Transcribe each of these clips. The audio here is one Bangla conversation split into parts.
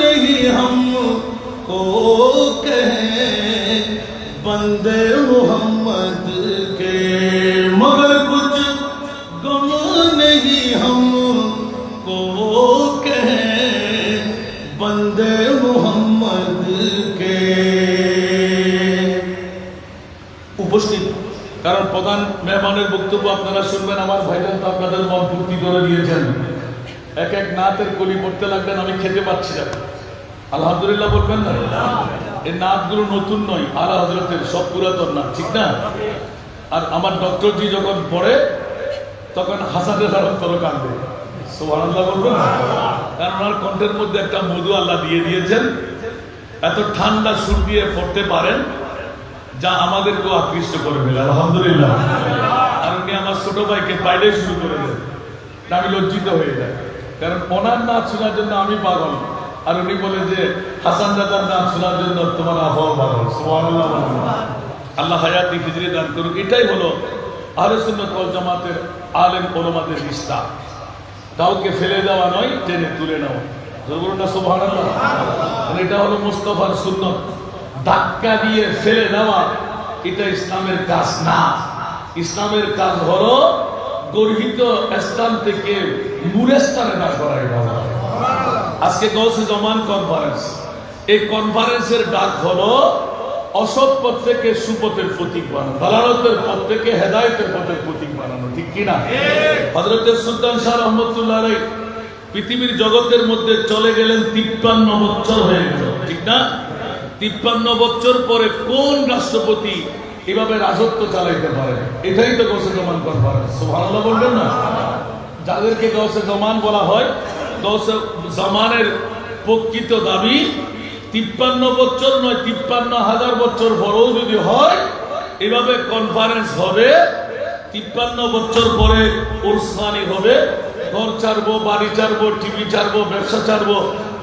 नहीं हमको कहे, बंदे मोहम्मद के। मगर कुछ गम नहीं हमको कहे, बंदे मोहम्मद के। উপস্থিত কারণ প্রধান মেহমানের বক্তব্য আপনারা শুনবেন, আমার ভাইজান তো আপনাদের মন ফুর্তি করে দিয়েছেন। এক এক নাতের কলি পড়তে লাগলেন, আমি খেতে পাচ্ছি না। আলহামদুলিল্লাহ বলবেন না? এই নাতগুলো নতুন নয়, আলা হজরতের সব পুরাতন না ঠিক না? আর আমার ডক্টরজি যখন পড়ে, তখন হাসানের অন্তর কাঁদবে সোহানাল্লাহ বলবেন কারণ ওনার কণ্ঠের মধ্যে একটা মধু আল্লাহ দিয়ে দিয়েছেন। এত ঠান্ডা সুর দিয়ে পড়তে পারেন, যা আমাদেরকেও আকৃষ্ট করে ফেলে। আলহামদুলিল্লাহ। আর উনি আমার ছোট ভাইকে পাইলে শুরু করে দেন। আমি লজ্জিত হয়ে যাই। কারণ ওনার নাচ শোনার জন্য আমি পাগল। আর উনি বলে যে, হাসান দাদার নাচ শোনার জন্য তোমার আবহাওয়া পাগল। সুবহানাল্লাহ বলুন। আল্লাহ হায়াতি খিজরি দান করুক। এটাই হলো আহলে সুন্নাত ওয়াল জামাতের আলেম ওলামাদের রিশতা কাউকে ফেলে দেওয়া নয়, টেনে তুলে নেওয়া। বলুন সুবহানাল্লাহ। এটা হলো মুস্তফার সুন্নত। ধাক্কা দিয়ে ফেলে দেওয়া, এটা ইসলামের কাজ না। ইসলামের কাজ হলো গর্হিত স্থান থেকে মূলে স্থানে না করা এটা হলো। আজকে গৌসে জমান কনফারেন্স এই কনফারেন্সের ডাক হলো অসৎ পথ থেকে সুপথের প্রতীক বানানো দালালতের পথ থেকে হেদায়তের পথের প্রতীক বানানো ঠিক কিনা? হজরতের সুলতান শাহ রহমতুল্লাহ পৃথিবীর জগতের মধ্যে চলে গেলেন তিপ্পান্ন বছর হয়ে গেল ঠিক না? তিপ্পান্ন বছর পরে কোন রাষ্ট্রপতি এভাবে রাজত্ব চালাইতে পারে। এটাই তো গৌসে জমান কনফারেন্স সুবহানাল্লাহ বলবেন না? যাদেরকে গৌসে জমান বলা হয় গৌসে জামানের প্রকৃত দাবি তিপ্পান্ন বছর নয়, তিপ্পান্ন হাজার বছর পরেও যদি হয়, এভাবে কনফারেন্স হবে, তিপ্পান্ন বছর পরে উরসমানি হবে, ঘর ছাড়বো, বাড়ি ছাড়বো, টিভি ছাড়বো, ব্যবসা ছাড়বো,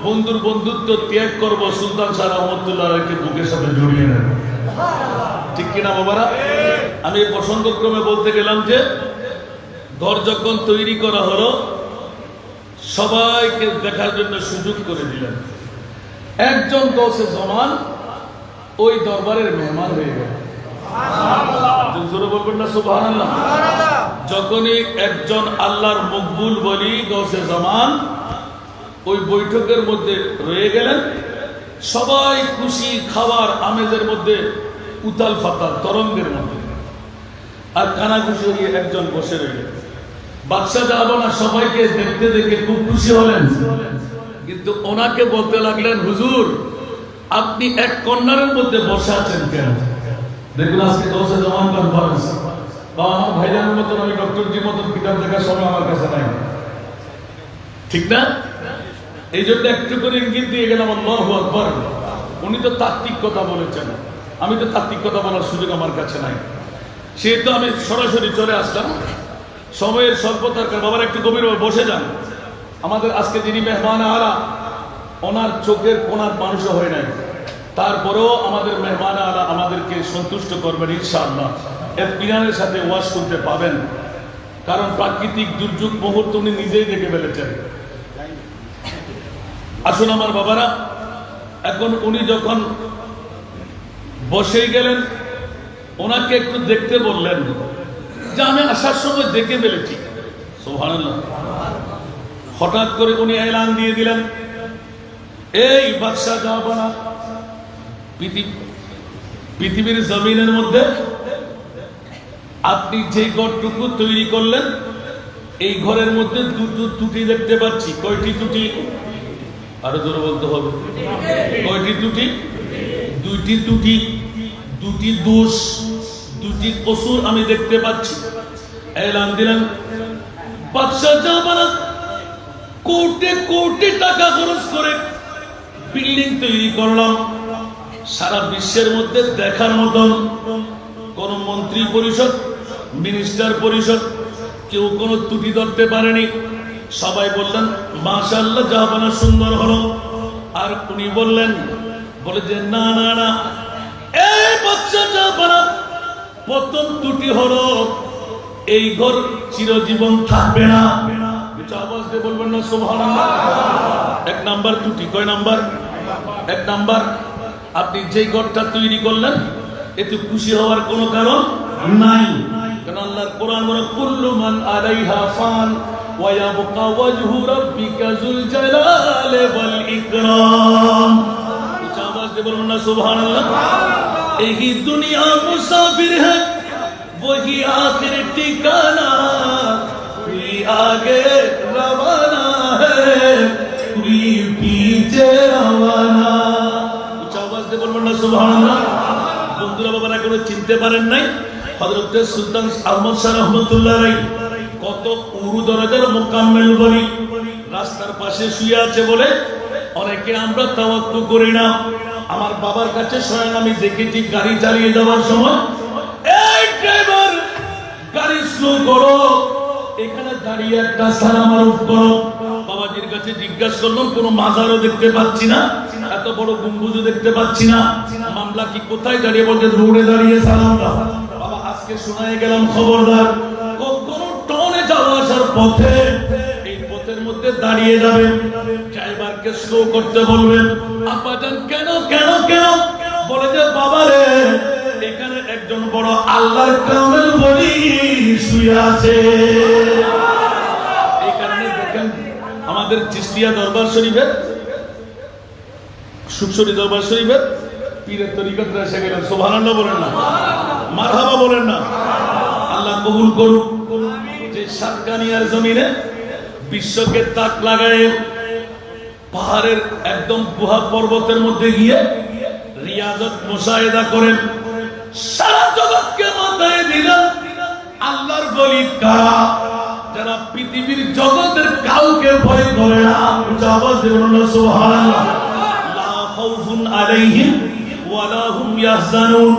বন্ধুর বন্ধুত্ব ত্যাগ করব, সুলতান রহমতুল্লাহ রায়কে বুকের সাথে জড়িয়ে নেব। ঠিক কিনা, বাবারা? আমি প্রসঙ্গক্রমে বলতে গেলাম যে, ঘর যখন তৈরি করা হলো, সবাইকে দেখার জন্য সুযোগ করে দিলেন। একজন দশে জমান, ওই দরবারের মেহমান হয়ে গেল। জোরে বলবেন না যখনই একজন আল্লাহর মকবুল বলি গৌসে জামান, ওই বৈঠকের মধ্যে রয়ে গেলেন। সবাই খুশি খাবার আমেজের মধ্যে, উতাল ফাতাল, তরঙ্গের মধ্যে। আর কানাঘুষি হয়ে একজন বসে রইল। বাচ্চা বাদশাহ না সবাইকে দেখতে দেখে খুব খুশি হলেন। কিন্তু ওনাকে বলতে লাগলেন, হুজুর, আপনি এক কর্নারের মধ্যে বসে আছেন কেন? দেখুন, আজকে দশে জমান কনফারেন্স বা আমার ভাইজানের মতন আমি ডক্টর জি মতন কিতাব দেখার সময় আমার কাছে নাই। ঠিক না? এই জন্য একটু করে ইঙ্গিত দিয়ে গেলাম, আল্লাহু আকবার। উনি তো তাত্ত্বিক কথা বলেছেন। আমি তো তাত্ত্বিক কথা বলার সুযোগ আমার কাছে নাই। সেহেতু আমি সরাসরি চলে আসলাম। সময়ের স্বল্পতার কারণে বাবার একটু গভীরভাবে বসে যান। আমাদের আজকে যিনি মেহমান আরা ওনার চোখের কোনার মানুষও হয় নাই। তারপরেও আমাদের মেহমান আলা আমাদেরকে সন্তুষ্ট করবেন ইনশাআল্লাহ। এর পিরানের সাথে ওয়াশ করতে পাবেন। কারণ প্রাকৃতিক দুর্যোগ মুহূর্ত উনি নিজেই দেখে ফেলেছেন। আসুন আমার বাবারা, এখন উনি যখন বসেই গেলেন, ওনাকে একটু দেখতে বললেন। যে আমি আসার সময় দেখে ফেলেছি। হঠাৎ করে উনি এলান দিয়ে দিলেন, এই বাদশাহ পৃথিবী পৃথিবীর জমিনের মধ্যে আপনি যে ঘরটুকু তৈরি করলেন, এই ঘরের মধ্যে দুটো ত্রুটি দেখতে পাচ্ছি। কয়টি ত্রুটি? আরও জোরে বলতে হবে। কয়টি ত্রুটি? দুইটি ত্রুটি দুটি দোষ দুটি কসুর আমি দেখতে পাচ্ছি। এলান দিলেন, বাদশাহ জাহাবানা কোটি কোটি টাকা খরচ করে বিল্ডিং তৈরি করলাম। সারা বিশ্বের মধ্যে দেখার মতন কোন মন্ত্রী পরিষদ, মিনিস্টার পরিষদ কেউ কোনো ত্রুটি ধরতে পারেনি। সবাই বললেন মাশাল্লাহ জাহাবানা সুন্দর হলো। আর উনি বললেন, বলে যে, না না না, এই বাচ্চা জাহাবানা প্রথম দুটি হলো, এই ঘর চিরজীবন থাকবে না। বলবেন না এক নাম্বার ত্রুটি কয় নাম্বার? এক নাম্বার, আপনি যেই ঘরটা তৈরি করলেন, এতে খুশি হওয়ার কোনো কারণ নাই। কারণ আল্লাহর কোরআন ويبقى وجه ربك ذو الجلال والإكرام. বলুন সুবহান এই দুনিয়া মুসাফির হ্যাঁ وہی آخر ٹھکانا کوئی آگے روانہ ہے کوئی پیچھے রওয়ানা উচ্চ আওয়াজ দিয়ে বলবেন না, সুবহানাল্লাহ। বন্ধুরা, বাবারা, কোনো চিনতে পারেন নাই? হযরত সুলতান আহমদ শাহ রহমতুল্লাহ রাই কত উরু দরজার মোকাম্মেল বলি। রাস্তার পাশে শুয়ে আছে বলে অনেকে আমরা তাওয়াক্কু করি না। আমার বাবার কাছে স্বয়ং আমি দেখেছি গাড়ি চালিয়ে যাওয়ার সময়, এই ড্রাইভার, গাড়ি স্লো করো। এখানে দাঁড়িয়ে একটা সালাম আরোপ করো। বাবাজির কাছে জিজ্ঞাসা করলাম, কোনো মাজারও দেখতে পাচ্ছি না, এত বড় গম্বুজও দেখতে পাচ্ছি না। মামলা কি কোথায় দাঁড়িয়ে বলতে রোডে দাঁড়িয়ে সালাম বাবা, আজকে শোনায় গেলাম খবরদার। পথে এই পথের মধ্যে দাঁড়িয়ে যাবে ড্রাইভারকে স্লো করতে বলবেন কেন কেন কেন? বলে যে, বাবা রে, এখানে একজন বড় আল্লাহর বলি শুয়ে আছে। আমাদের চিস্তিয়া দরবার শরীফের সুখসরি দরবার শরীফের পীরের তরিকতরা এসে গেলেন। সোভানান্না বলেন না। মারহাবা বলেন না। আল্লাহ কবুল করুক। সাতকানিয়ার জমিনে বিশ্বকে তাক লাগায় পাহাড়ের একদম গুহা পর্বতের মধ্যে গিয়ে রিয়াজত মোশাহেদা করেন। সারা জগৎকে মাথায় দিলাম আল্লাহর বলি কারা? যারা পৃথিবীর জগতের কাউকে ভয় করে না না সুবহানাল্লাহ। লা খাউফুন আলাইহিম ওয়ালা হুম ইয়াহজানুন।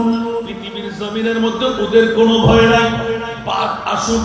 পৃথিবীর জমিনের মধ্যে ওদের কোনো ভয় নাই। বাঘ আসুক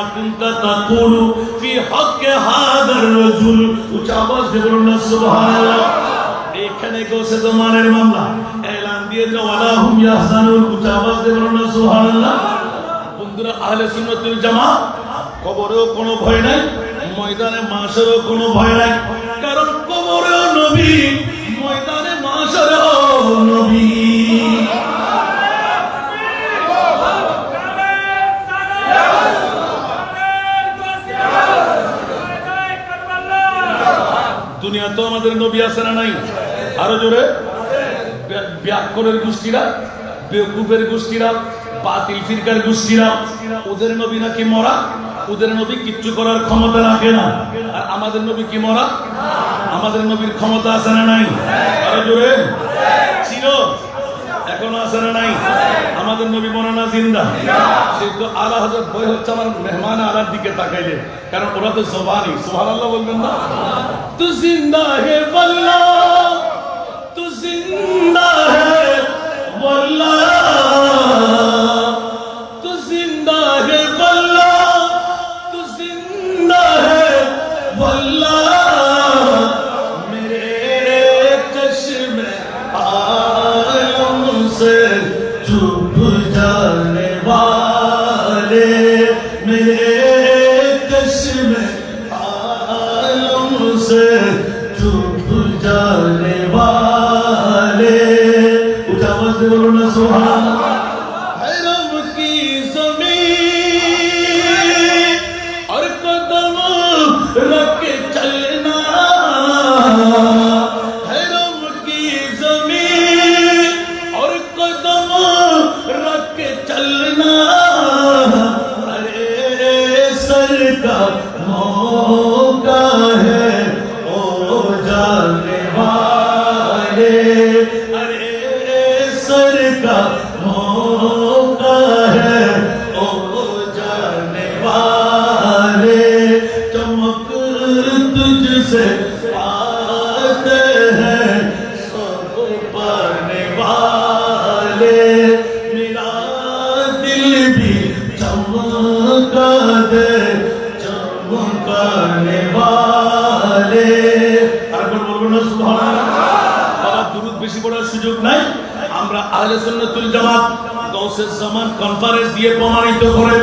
কুনতা তাকুলু ফি হক্কে হাদার রাজুল। উচ্চ আওয়াজ দিয়ে বলুন না, সুবহানাল্লাহ। এখানে গোসে জমানের মামলা। এলান দিয়ে দিল ওয়ালা হুম ইয়াহজানুন। উচ্চ আওয়াজ দিয়ে বলুন না, সুবহানাল্লাহ। বন্ধুরা, আহলে সুন্নাতুল জামাত, কবরেও কোনো ভয় নাই, ময়দানে মাসেরও কোনো ভয় নাই। কারণ কবরেও নবী দুনিয়া তো আমাদের নবী আছে না নাই? আরও জোরে। ব্য- ব্যাকরণের গোষ্ঠীরা, বেকুফের গোষ্ঠীরা, বাতিল ফিরকার গোষ্ঠীরা, ওদের নবী নাকি মরা? ওদের নবী কিচ্ছু করার ক্ষমতা রাখে না। আর আমাদের নবী কি মরা? আমাদের নবীর ক্ষমতা আছে না নাই? আরও জোরে। ছিল, এখনও আছে না নাই? আমাদের নবী মনানা জিন্দা। কিন্তু আল্লাহ আলা হজরত বই হচ্ছে আমার মেহমান আলার দিকে তাকাইলে। কারণ ওরা তো জবানি আল্লাহ বলবেন না? তু জিন্দা হে বল্লা, তু জিন্দা হে বল্লাহ तुझसे पाते हैं सब पाने वाले मेरा दिल भी चमका दे जाने वाले আরেকবার বলবেন না সুবহানাল্লাহ বাবা দুরুদ বেশি পড়ার সুযোগ নাই আমরা আহলে সুন্নাতুল জামাত গৌসে জামান কনফারেন্স দিয়ে প্রমাণিত করে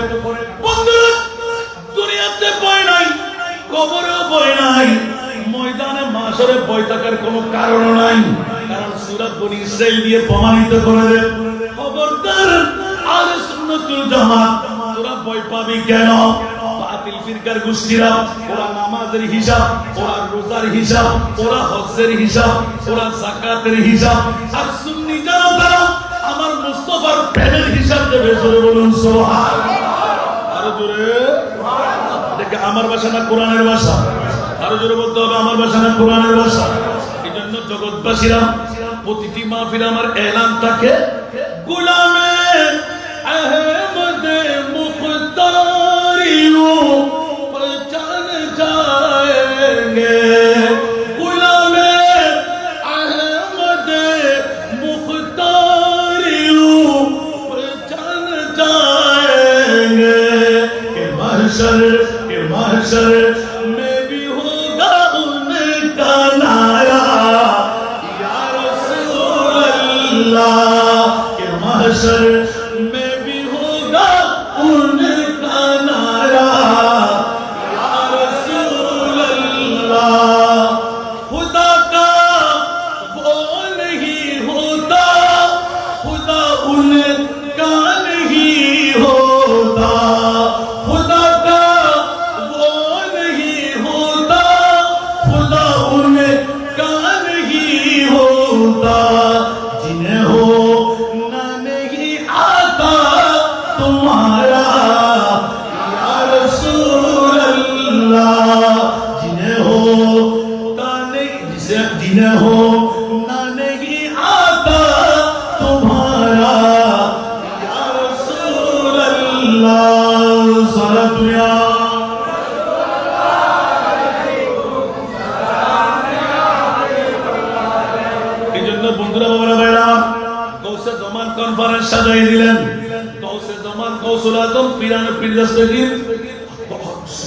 কারণ নাই। কারণ বনি ইসরাইল দিয়ে প্রমাণিত করে দেন খবরদার, আহলে সুন্নাতুল জামাত, তোরা ভয় পাবি কেন? বাতিল ফিরকার গোষ্ঠীরা, ওরা নামাজের হিসাব, ওরা রোজার হিসাব, ওরা হিসাব ওরা হিসাব। আর সুন্নি আমার মুস্তফার প্রেমের হিসাব দেবে, জোরে বলুন সুবহান আরও জোরে। দেখে আমার ভাষা না কোরআনের ভাষা? আরও জোরে বলতে হবে, আমার ভাষা না কোরআনের ভাষা? জগৎবাসীরা, প্রতিটি মাহফিল আমার এলান থাকে। গোলামে আহমদ মুখতারিও পহচান যায়গে গোলামে আহমদ মুখতারিও পহচান যায়গে কে মাশাআল্লাহ গৌসুল আজম পিরানে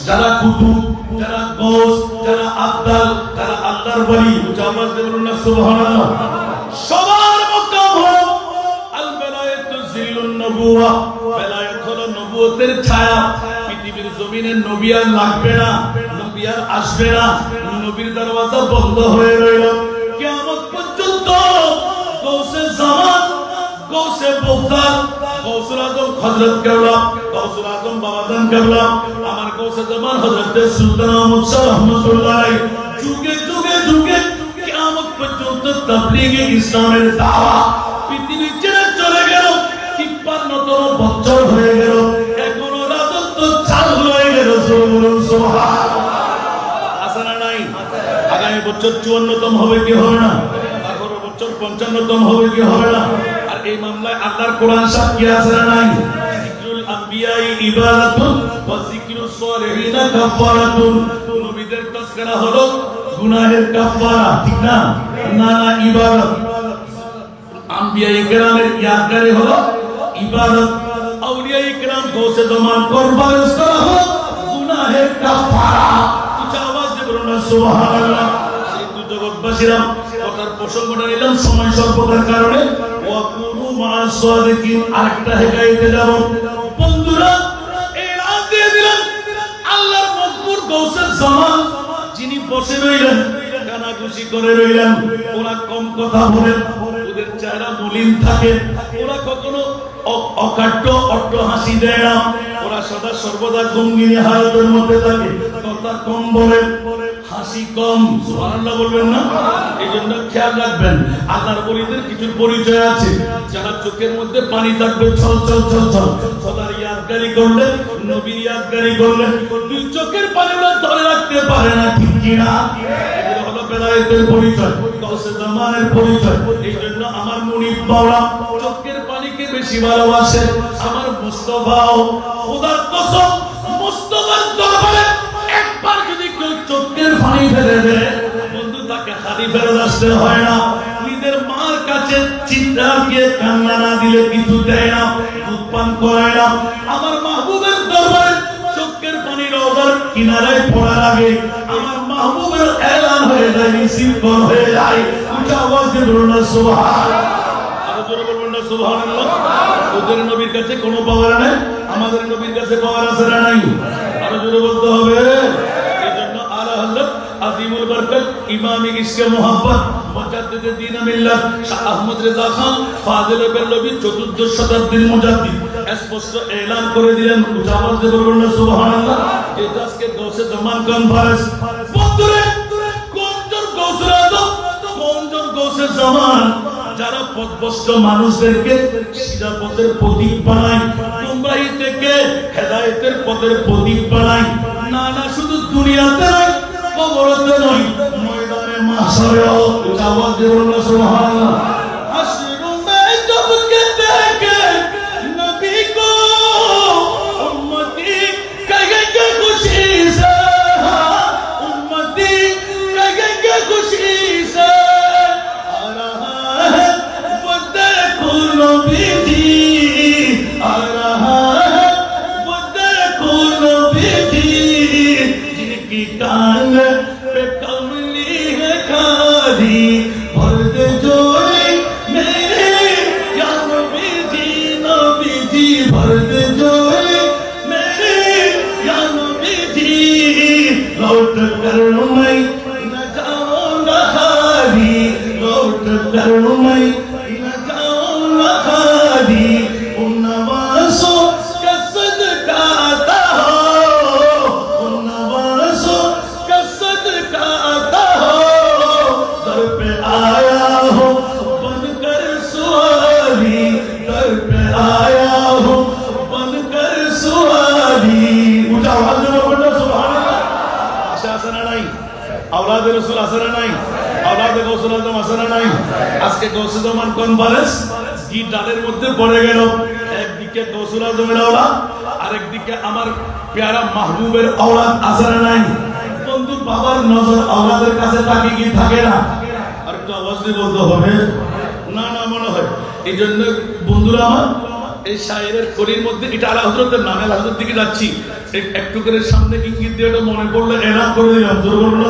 যারা কুতুব, যারা গৌস যারা আব্দাল যারা আল্লাহর বলি জামাত দেবুন না সুবহানাল্লাহ। সবার মকাম হোক আল বেলায়েতু জিল্লুন নবুওয়া। বেলায়েত হলো নবুয়তের ছায়া। পৃথিবীর জমিনে নবী আর লাগবে না, নবী আর আসবে না। নবীর দরওয়াজা বন্ধ হয়ে রইল। কিয়ামত পর্যন্ত গৌসে জামান গৌসে বগদাদ গৌসুল আজম হযরত কেবলা গৌসুল আজম বাবাজান কেবলা আমার গৌসে জামান হযরত সুলতান আহমদ শাহ রহমাতুল্লাহ, যুগে যুগে যুগে কিয়ামত পর্যন্ত তাবলীগে ইসলামের দাওয়া পৃথিবী ছেড়ে চলে গেল, তিপ্পান্নতম বছর হয়ে গেল, এখনও রাজত্ব চালু হয়ে গেল সুবহান আছে না নাই? আগামী বছর চুয়ান্নতম হবে কি হবে না? আঠারো বছর পঞ্চান্নতম হবে কি হবে না? আর এই মামলায় আল্লাহর কোরআন সাক্ষী আছে না নাই? আম্বিয়াই ইবাদাতুন ওয়া জিকরুস সালিহিনা কাফারাতুন নবীদের তাসকিরা হলো গুনাহের কাফারা ঠিক না? না না, ইবাদত। আম্বিয়া ইকরামের ইয়াদগারি হলো ইবাদত। আউলিয়া ইকরাম গৌসে জমান কোরবান করা হলো গুনাহের কাফারা উচ্চ আওয়াজ দিয়ে বলুন সুবহানাল্লাহ। সেই জগৎবাসীরা কথার প্রসঙ্গটা নিলাম সময় স্বল্পতার কারণে। ওয়া কুনু মা সাদিকিন, আরেকটা হেকাইতে যাব। বন্ধুরা রাত দিয়ে দিলাম আল্লাহর ওরা কম কথা বলেন, ওদের চেহারা থাকে। ওরা কখনো অকাট্য, অট্ট হাসি দেয় ওরা সদা সর্বদা গঙ্গিনী হালতের মধ্যে থাকে। কথা কম বলে হাসি কম বলবেন না? এই জন্য খেয়াল রাখবেন, আল্লাহর বলিদের কিছু পরিচয় আছে যারা চোখের মধ্যে পানি থাকবে, ছল ছল ছল ছল। ইয়াদগারি নবীর ইয়াদগারি দুই চোখের ধরে রাখতে পারে না, ঠিক কিনা? হলো বেলায়েতের পরিচয় জামানের পরিচয়। এই জন্য আমার চোখের পানিকে বেশি ভালোবাসে। আমার মুস্তফাও, খোদার কসম, মুস্তফার দরবারে ফেরত আসতে হয় না। নিজের মার কাছে চিৎকার দিয়ে কান্না না দিলে কিছু দেয় না, দুধ পান করায় না। আমার মাহবুবের দরবারে চোখের পানি রোজার কিনারায় পড়ার আগে আমার মাহবুবের এলান হয়ে যায় নিশ্চিত হয়ে যায়। উচ্চ আওয়াজ দিয়ে বলুন না সুবহান আরও ওদের নবীর কাছে কোনো পাওয়ার নেই, আমাদের নবীর কাছে পাওয়ার আছে না নাই? আরও জোরে বলতে হবে। এই জন্য আলা হযরত আজিমুল বরকত ইমাম ইসকে মোহাব্বত, মুজাদ্দিদ দ্বীন মিল্লাত, শাহ আহমদ রেজা খান, ফাজিল বেল্লবী চতুর্দশ শতাব্দীর মুজাদ্দিদ। স্পষ্ট এলান করে দিলেন দিয়ে বলবেন না সুবহানাল্লাহ যে আজকে গৌসে জামান কনফারেন্স বন্ধুরে কোনজন গৌসের আদম কোনজন গৌসের জামান? যারা পথভ্রষ্ট মানুষদেরকে সিধা পথের প্রতীক বানায়, গুমরাহি থেকে হেদায়েতের পথের প্রতীক বানায়, না না, শুধু দুনিয়াতে নয় কবরতে নয়। ময়দানে মাহশরেও দিয়ে বলুন না সুবহানাল্লাহ। कर কনফারেন্স কি ডালের মধ্যে পড়ে গেল। একদিকে আরেকদিকে আমার পেয়ারা মাহবুবের নাই? বন্ধু, বাবার নজর কাছে কি থাকে না। আর একটু বলতে হবে। না না, মনে হয়। এই জন্য বন্ধুরা আমার, এই কলির মধ্যে এটা আলা হজরতের নামে আলা দিকে যাচ্ছি। একটু করে সামনে ইঙ্গিত দিয়ে মনে পড়লে এলান করে দিলাম। জোর বলুন না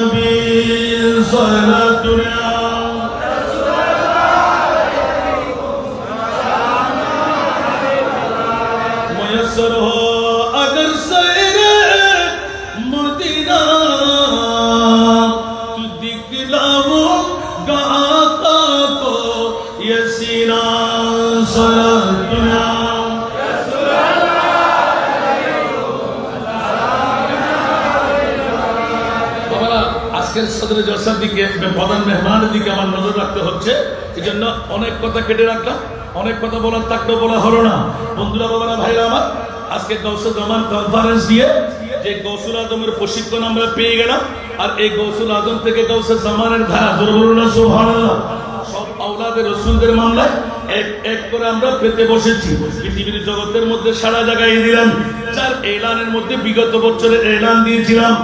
bir zahra dünya সদরে জলসার দিকে প্রধান মেহমানের দিকে আমার নজর রাখতে হচ্ছে। এই জন্য অনেক কথা কেটে রাখলাম। অনেক কথা বলার থাকলেও বলা হলো না। বন্ধুরা, বাবারা, ভাইরা আমার, আজকে গৌসুল রহমান কনফারেন্স দিয়ে যে গৌসুল আজমের প্রশিক্ষণ আমরা পেয়ে গেলাম, আর এই গৌসুল আজম থেকে গৌসুল জামানের ধারা জোর বলুন না, সুবহানাল্লাহ। সব আওলাদের রসুলদের মামলায় এক এক করে আমরা পেতে বসেছি। পৃথিবীর জগতের মধ্যে সারা জায়গায় দিলাম যার এলানের মধ্যে বিগত বছরের এলান দিয়েছিলাম।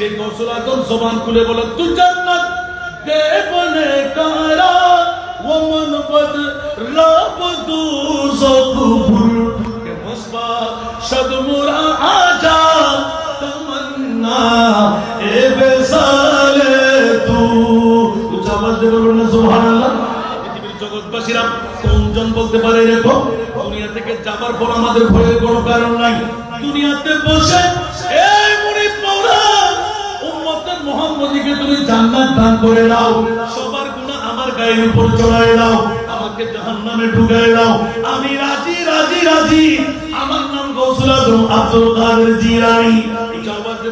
যে গৌসুল আজম জবান খুলে বলে তু জান্নাত দেবনে কারা? ওমন বদ রব দু জকুর কে মুসবা সদমুরা আজা তমন্না, এ বেসালে তু। উচ্চ আওয়াজ দিয়ে বলুন না, সুবহানাল্লাহ। পৃথিবীর জগৎবাসীরা কোনজন বলতে পারে রেখো দুনিয়া থেকে যাবার পর আমাদের ভয়ের কোনো কারণ নাই। দুনিয়াতে বসে মুহাম্মদীকে তুমি জান্নাত দান করে দাও। সবার গুনাহ আমার গায়ের উপর দাও। আমাকে জাহান্নামে ঢুকায় দাও। আমি রাজি রাজি রাজি। আমার নাম গৌসুল আজম আব্দুল কাদের জিলানী।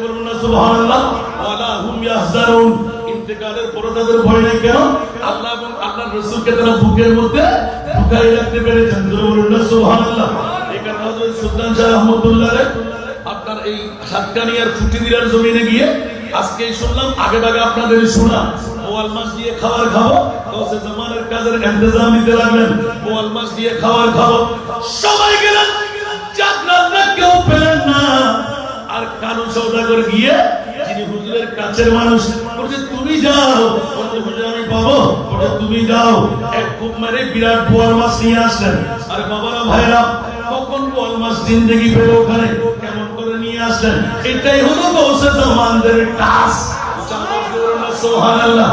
বলুন না, সুবহানাল্লাহ। ওয়ালা হুম ইয়াহজারুন। ইন্তেকালের পরে তাদের ভয় কেন? আল্লাহ এবং তারা বুকের মধ্যে ঢুকাই রাখতে পেরেছেন। সুবহানাল্লাহ। এই হযরত সুলতান রে আপনার এই সাতকানিয়ার ফুটিদিরার জমিনে গিয়ে আজকে শুনলাম, আগে ভাগে আপনাদের শোনা আর কাছের মানুষ তুমি যাও। আমি পাবো। তুমি যাও। এক খুব মেরে বিরাট বোয়াল মাছ নিয়ে আসলেন। আর বাবারা ভাইরা কখন বোয়াল মাছ জিন্দগি পেল ওখানে? কেমন নিয়ে আসলেন। এটাই হলো গৌসে জামানদের কাজ। সুবহানাল্লাহ।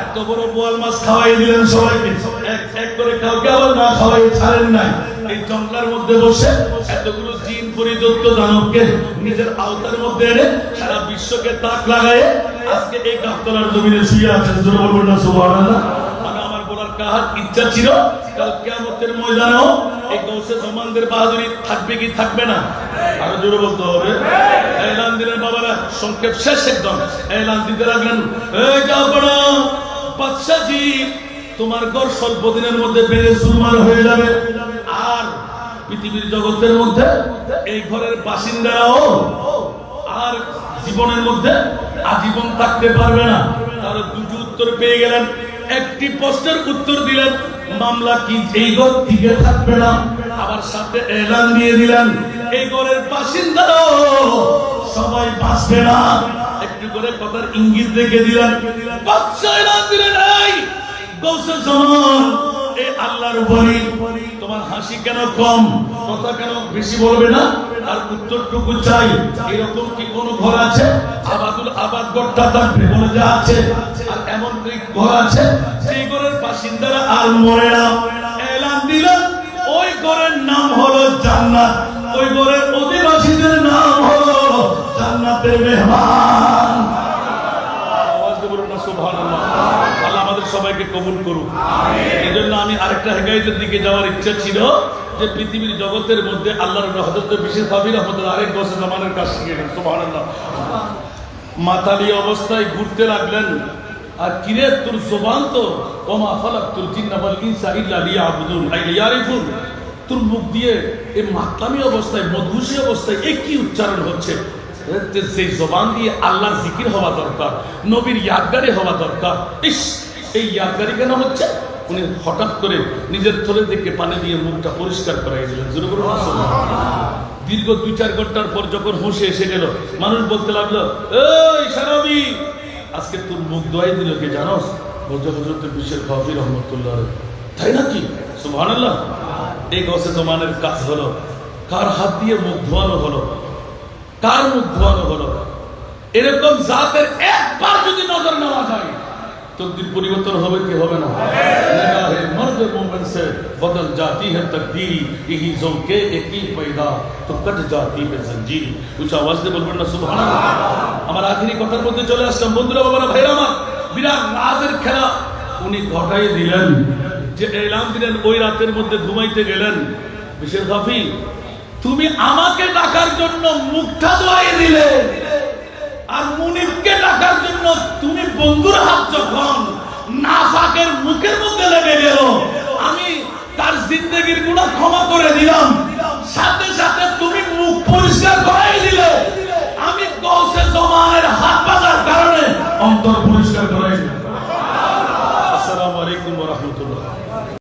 এত বড় বোয়াল মাছ খাওয়াই দিলেন সবাইকে। এক এক করে কাউকে আবার না খাওয়াই ছাড়েন নাই। এই জঙ্গলার মধ্যে বসে এতগুলো জিন পরিদত্ত দানবকে নিজের আওতার মধ্যে এনে সারা বিশ্বকে তাক লাগায়ে আজকে এই গাবতলার জমিনে শুয়ে আছেন। জোরে বলবেন না, সুবহানাল্লাহ। বলার কাহার ইচ্ছা ছিল, কাল কিয়ামতের ময়দানেও এই গৌসে জমানদের বাহাদুরি থাকবে কি থাকবে না? আরও জোরে বলতে হবে। এলান দিলেন বাবারা, সংক্ষেপ শেষ একদম। এলান দিতে লাগলেন তোমার ঘর স্বল্প দিনের মধ্যে বেড়ে সুমার হয়ে যাবে। আর পৃথিবীর জগতের মধ্যে এই ঘরের বাসিন্দারাও আর জীবনের মধ্যে আজীবন থাকতে পারবে না। তার দুটি উত্তর পেয়ে গেলেন। একটি প্রশ্নের উত্তর দিলেন, মামলা কি এই ঘর টিকে থাকবে না? আবার সাথে এলান দিয়ে দিলেন, এই ঘরের বাসিন্দারাও সবাই বাঁচবে না। একটু করে কথার ইঙ্গিত দেখে দিলেন বাচ্চা এলান দিলেন এই গৌসে জামান এ আল্লাহর উপরই। তোমার হাসি কেন কম? কথা কেন বেশি বলবে না? আর উত্তরটুকু চাই। এরকম কি কোন ঘর আছে? আবাদুল আবাদ ঘরটা থাকবে বলে যা আছে, আর এমন কি ঘর আছে? সেই ঘরের বাসিন্দারা আর মরে না। এলান দিলেন ওই ঘরের নাম হলো জান্নাত। ওই ঘরের অধিবাসীদের নাম হলো জান্নাতের মেহমান আওয়াজ দিয়ে বলুন না সুবহানাল্লাহ আল্লাহ আমাদের সবাইকে কবুল করুক। এই জন্য আমি আরেকটা হেকায়তের দিকে যাওয়ার ইচ্ছা ছিল যে পৃথিবীর জগতের মধ্যে আল্লাহর হজরত বিশেষ ভাবি রহমতুল্লাহ আরেক বছর জামানের কাছ থেকে গেলেন অবস্থায় ঘুরতে লাগলেন, আর কিরে তোর তো? তোর ইনসা ইল্লা ইয়ারিফুন। তোর মুখ দিয়ে এই মাতলামি অবস্থায় মধুসী অবস্থায় এ কি উচ্চারণ হচ্ছে? সেই জবান দিয়ে আল্লাহর জিকির হওয়া দরকার, নবীর ইয়াদগারি হওয়া দরকার। ইস এই ইয়াদগারি কেন হচ্ছে? উনি হঠাৎ করে নিজের থলে থেকে পানি দিয়ে মুখটা পরিষ্কার করাই দিলেন। দীর্ঘ দুই চার ঘণ্টার পর যখন হুঁশে এসে গেল, মানুষ বলতে লাগল, এই আজকে তোর মুখ দোয়াই দিল কে, জানোস? বিশ্বের খাফি রহমতুল্লাহ তাই নাকি? সুবহানাল্লাহ। এই গসে জমানের কাজ হলো, কার হাত দিয়ে মুখ ধোয়ানো হলো? কার মুখ ধোয়ানো হলো? এরকম জাতের একবার যদি নজর নেওয়া তকদির পরিবর্তন হবে কি হবে না নিগাহে মর্দ মোমেন সে বদল जाती है तकदीरी यही के एक ही पैदा तो कट जाती है जंजीर উচ্চ আওয়াজ দিয়ে বলবেন না সুবহানাল্লাহ আমার আখেরি কথার মধ্যে চলে আসলাম বন্ধুরা বাবারা ভাইরা আমার বিরাট রাজের খেলা উনি ঘটাই দিলেন যে এলাম দিলেন ওই রাতের মধ্যে ঘুমাইতে গেলেন বিশেষ হাফি তুমি আমাকে ডাকার জন্য মুখটা দোয়াই দিলে আর মুনিমকে ডাকার জন্য তুমি বন্ধুর হাত যখন নাফাকের মুখের মধ্যে লেগে গেল, আমি তার জিন্দগির গুণা ক্ষমা করে দিলাম। সাথে সাথে তুমি মুখ পরিষ্কার করাই দিলে। আমি গৌসে জমায়ের হাত বাজার কারণে অন্তর পরিষ্কার করাই দিলাম।